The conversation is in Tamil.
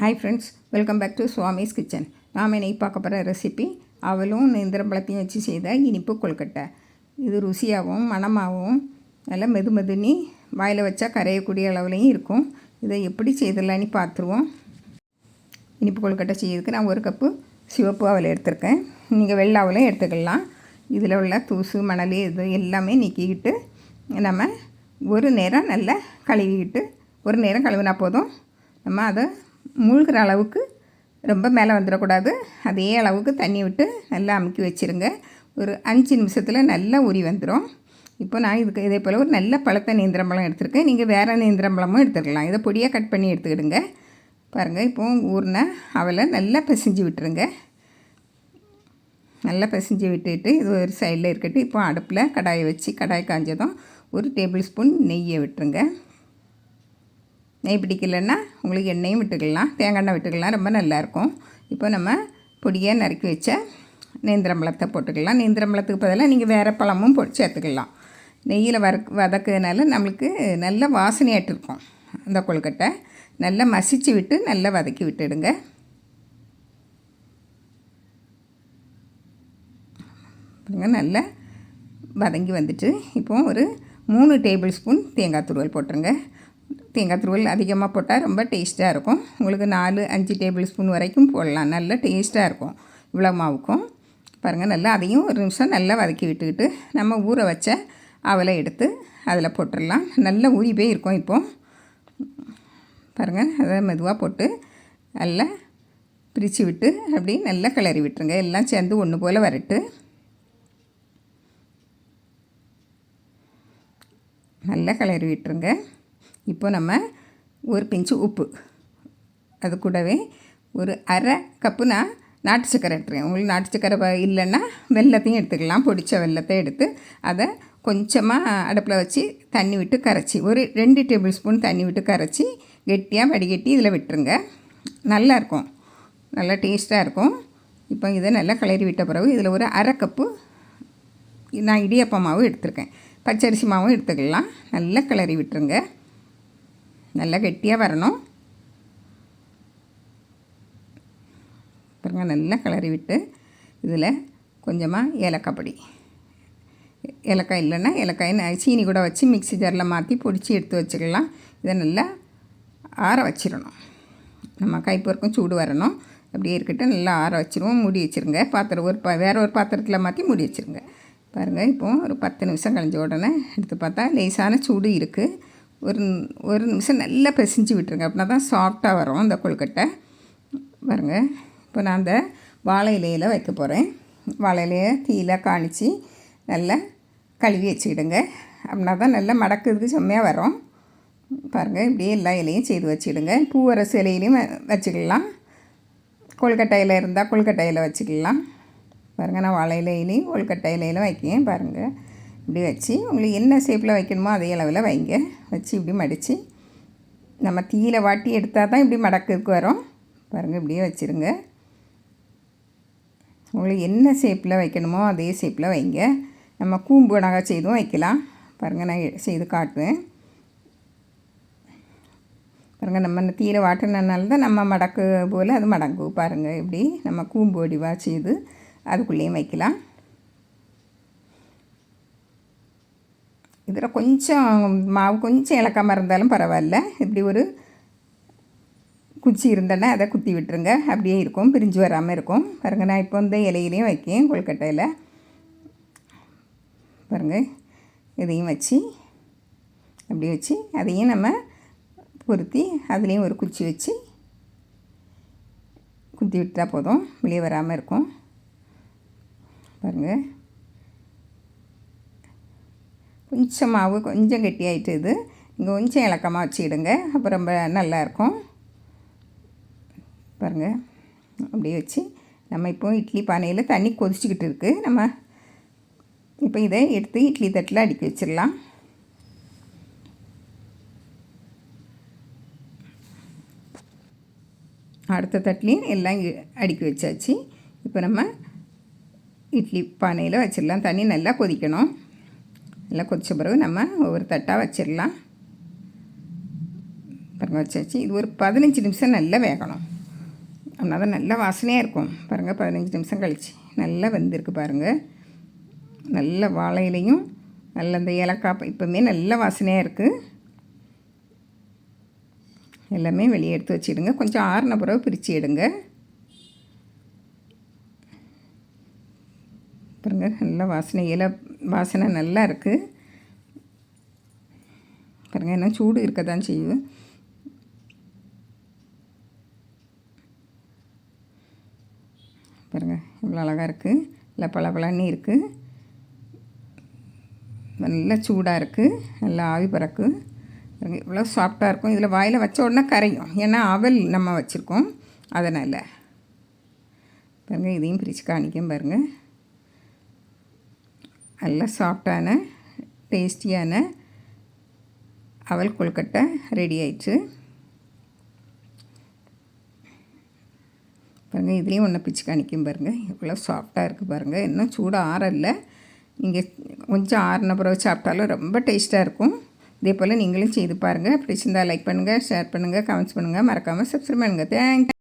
Hi friends welcome back to Swami's kitchen நாம் இன்னைக்கு பார்க்க போகிற ரெசிபி அவளும் நேந்திரம்பழத்தையும் வச்சு செய்த இனிப்பு கொழுக்கட்டை. இது ருசியாகவும் மணமாகவும் நல்லா மெது மெதுனி வாயில் வச்சா கரையக்கூடிய அளவுலையும் இருக்கும். இதை எப்படி செய்திடலான்னு பார்த்துருவோம். இனிப்பு கொழுக்கட்டை செய்யறதுக்கு நான் ஒரு கப்பு சிவப்பு அவலை எடுத்திருக்கேன். நீங்கள் வெள்ளை அவலையும் எடுத்துக்கலாம். இதில் உள்ள தூசு மணல் இது எல்லாமே நீக்கிக்கிட்டு நம்ம ஒரு நேரம் நல்லா கழுவிக்கிட்டு ஒரு நேரம் கழுவினா போதும். நம்ம அதை மூழ்கிற அளவுக்கு ரொம்ப மேலே வந்துடக்கூடாது. அதே அளவுக்கு தண்ணி விட்டு நல்லா அமுக்கி வச்சுருங்க. ஒரு அஞ்சு நிமிஷத்தில் நல்லா உரி வந்துடும் இப்போ நான் இதுக்கு இதே போல் ஒரு நல்ல பழத்தை நேந்திரம்பழம் எடுத்திருக்கேன். நீங்கள் வேறு நேந்திரம்பழமும் எடுத்துக்கலாம் இதை பொடியாக கட் பண்ணி எடுத்துக்கிடுங்க. பாருங்கள் இப்போ ஊறின அவளை நல்லா பிசைஞ்சு விட்டுருங்க. நல்லா பிசைஞ்சு விட்டுட்டு இது ஒரு சைடில் இருக்கட்டும். இப்போ அடுப்பில் கடாயை வச்சு கடாய் காய்ஞ்சதும் ஒரு டேபிள் ஸ்பூன் நெய்யை விட்டுருங்க. நெய் பிடிக்கலன்னா உங்களுக்கு எண்ணெயும் விட்டுக்கலாம் தேங்காய் எண்ணெய் விட்டுக்கலாம் ரொம்ப நல்லாயிருக்கும். இப்போ நம்ம பொடியாக நறுக்கி வச்ச நேந்திரம்பழத்தை போட்டுக்கலாம். நேந்திரம்பழத்துக்கு பதிலாக நீங்கள் வேறு பழமும் போட்டு சேர்த்துக்கலாம். நெய்யில் வறு வதக்குறதுனால நம்மளுக்கு நல்ல வாசனையாட்டு இருக்கும். அந்த கொழுக்கட்டை நல்லா மசிச்சு விட்டு நல்லா வதக்கி விட்டுடுங்க. நல்லா வதங்கி வந்துட்டு இப்போ ஒரு மூணு டேபிள் ஸ்பூன் தேங்காய் துருவல் போட்டுருங்க. தேங்காய் துருவல் அதிகமாக போட்டால் ரொம்ப டேஸ்ட்டாக இருக்கும். உங்களுக்கு நாலு அஞ்சு டேபிள் ஸ்பூன் வரைக்கும் போடலாம். நல்ல டேஸ்ட்டாக இருக்கும் இவ்வளோ மாவுக்கும். பாருங்கள் நல்லா அதையும் ஒரு நிமிஷம் நல்லா வதக்கி விட்டுக்கிட்டு நம்ம ஊற வச்ச அவலை எடுத்து அதில் போட்டுடலாம். நல்ல ஊறி போய் இருக்கும் இப்போது பாருங்கள் அதை மெதுவாக போட்டு நல்லா பிரித்து விட்டு அப்படி நல்லா கிளறி விட்டுருங்க. எல்லாம் சேர்ந்து ஒன்று போல் வரட்டு. நல்லா கிளறி விட்டுருங்க. இப்போ நம்ம ஒரு பிஞ்சு உப்பு. அது கூடவே ஒரு அரை கப்பு நான் நாட்டு சக்கரை எடுத்துருக்கேன். உங்களுக்கு நாட்டு சக்கரை இல்லைன்னா வெள்ளத்தையும் எடுத்துக்கலாம். பொடித்த வெள்ளத்தை எடுத்து அதை கொஞ்சமாக அடுப்பில் வச்சு தண்ணி விட்டு கரைச்சி ஒரு ரெண்டு டேபிள் ஸ்பூன் தண்ணி விட்டு கரைச்சி கெட்டியாக வடிகட்டி இதில் விட்டுருங்க. நல்லாயிருக்கும் நல்லா டேஸ்ட்டாக இருக்கும். இப்போ இதை நல்லா கிளறி விட்ட பிறகு இதில் ஒரு அரை கப்பு நான் இடியப்ப மாவு எடுத்திருக்கேன். பச்சரிசி மாவும் எடுத்துக்கலாம். நல்லா கிளறி விட்டுருங்க. நல்லா கெட்டியாக வரணும். பாருங்க நல்லா கிளறி விட்டு இதில் கொஞ்சமாக ஏலக்காய் பொடி. ஏலக்காய் இல்லைன்னா ஏலக்காய் சீனி கூட வச்சு மிக்சி ஜாரில் மாற்றி பொடிச்சு எடுத்து வச்சுக்கலாம். இதை நல்லா ஆற வச்சிடணும். நம்ம கைப்பொருக்கும் சூடு வரணும். அப்படியே இருக்கட்டும் நல்லா ஆற வச்சுருவோம். மூடி வச்சுருங்க. பாத்திரம் ஒரு பா வேறு ஒரு பாத்திரத்தில் மாற்றி மூடி வச்சுருங்க. பாருங்கள் இப்போது ஒரு பத்து நிமிஷம் கழிஞ்ச உடனே எடுத்து பார்த்தா லேசான சூடு இருக்குது ஒரு ஒரு நிமிஷம் நல்லா பிசைஞ்சு விட்டுருங்க. அப்படின்னா தான் சாஃப்டாக வரும் அந்த கொழுக்கட்டை. பாருங்கள் இப்போ நான் அந்த வாழை இலையில் வைக்க போகிறேன் வாழை இலையை தீயில காணிச்சு நல்லா கழுவி வச்சுக்கிடுங்க. அப்படின்னா தான் நல்லா மடக்கிறதுக்கு செம்மையாக வரும். பாருங்கள் இப்படியே எல்லா இலையும் செய்து வச்சுக்கிடுங்க. பூவரசு இலையிலையும் வச்சுக்கலாம். கொழுக்கட்டையில் இருந்தால் கொழுக்கட்டையில் வச்சுக்கலாம். பாருங்கள் நான் வாழை இலையிலையும் கொழுக்கட்டை இலையிலும் வைக்கேன் பாருங்கள் இப்படி வச்சு உங்களுக்கு என்ன ஷேப்பில் வைக்கணுமோ அதே அளவில் வைங்க. வச்சு இப்படி மடித்து நம்ம தீயில வாட்டி எடுத்தால் தான் இப்படி மடக்குக்கு வரும். பாருங்கள் இப்படியே வச்சுருங்க. உங்களுக்கு என்ன ஷேப்பில் வைக்கணுமோ அதே ஷேப்பில் வைங்க. நம்ம கூம்பு நகை செய்தும் வைக்கலாம். பாருங்கள் நான் செய்து காட்டுவேன் பாருங்கள் நம்ம தீர வாட்டினால தான் நம்ம மடக்கு போல் அது மடங்கு பாருங்கள் இப்படி நம்ம கூம்பு வடிவாக செய்து அதுக்குள்ளேயும் வைக்கலாம். இதில் கொஞ்சம் மாவு கொஞ்சம் இலக்காமல் இருந்தாலும் பரவாயில்ல. இப்படி ஒரு குச்சி இருந்தேன்னா அதை குத்தி விட்டுருங்க. அப்படியே இருக்கும். பிரிஞ்சு வராமல் இருக்கும். பாருங்கள் நான் இப்போ இந்த இலையிலையும் வைக்கேன் கொழுக்கட்டையில். பாருங்கள் இதையும் வச்சு அப்படி வச்சு அதையும் நம்ம பொருத்தி அதுலேயும் ஒரு குச்சி வச்சு குத்தி விட்டால் போதும். வெளியே வராமல் இருக்கும். பாருங்கள் கொஞ்சம் மாவு கொஞ்சம் கெட்டியாயிட்டு இது. இங்கே கொஞ்சம் இலக்கமாக வச்சுக்கிடுங்க. அப்போ ரொம்ப நல்லாயிருக்கும். பாருங்கள் அப்படியே வச்சு நம்ம இப்போ இட்லி பானையில் தண்ணி கொதிச்சிக்கிட்டு இருக்குது நம்ம இப்போ இதை எடுத்து இட்லி தட்டில் அடுக்கி வச்சிடலாம். அடுத்த தட்டிலையும் எல்லாம் அடுக்கி வச்சாச்சு. இப்போ நம்ம இட்லி பானையில் வச்சிடலாம். தண்ணி நல்லா கொதிக்கணும். நல்லா கொதித்த பிறகு நம்ம ஒவ்வொரு தட்டாக வச்சிடலாம். பாருங்கள் வச்சாச்சு. இது ஒரு பதினஞ்சு நிமிஷம் நல்லா வேகணும். அப்படின்னா தான் நல்லா வாசனையாக இருக்கும். பாருங்கள் பதினஞ்சு நிமிஷம் கழிச்சு. நல்லா வெந்திருக்கு பாருங்கள் நல்ல வாழையிலையும் நல்ல அந்த ஏலக்காய் இப்போவுமே நல்ல வாசனையாக இருக்குது எல்லாமே வெளியே எடுத்து வச்சிடுங்க. கொஞ்சம் ஆறுன பிறகு பிரித்து எடுங்க. பாருங்க நல்ல வாசனை இலை வாசனை நல்லா இருக்குது பாருங்கள் என்ன சூடு இருக்க தான் செய்யும் பாருங்கள் இவ்வளோ அழகாக இருக்குது நல்லா பளபளன்னு இருக்குது நல்லா சூடாக இருக்குது நல்லா ஆவி பறக்கு. பாருங்க இவ்வளோ சாஃப்டாக இருக்கும். இதில் வாயில் வச்ச உடனே கரையும். ஏன்னா அவல் நம்ம வச்சுருக்கோம். அதனால். பாருங்கள் இதையும் பிரித்து காணிக்கும் பாருங்கள் நல்ல சாஃப்டான டேஸ்டியான அவல் கொழுக்கட்டை ரெடி ஆயிடுச்சு. பாருங்கள் இதுலேயும் ஒன்று பிச்சு காணிக்கும் பாருங்கள் எவ்வளோ சாஃப்டாக இருக்குது பாருங்கள் இன்னும் சூடாக ஆறல நீங்கள் கொஞ்சம் ஆறின பிறகு சாப்பிட்டாலும் ரொம்ப டேஸ்ட்டாக இருக்கும். இதே போல் நீங்களும் செய்து பாருங்கள் பிடிச்சிருந்தால் லைக் பண்ணுங்கள் ஷேர் பண்ணுங்கள் கமெண்ட்ஸ் பண்ணுங்கள் மறக்காமல் சப்ஸ்கிரைப் பண்ணுங்கள் தேங்க்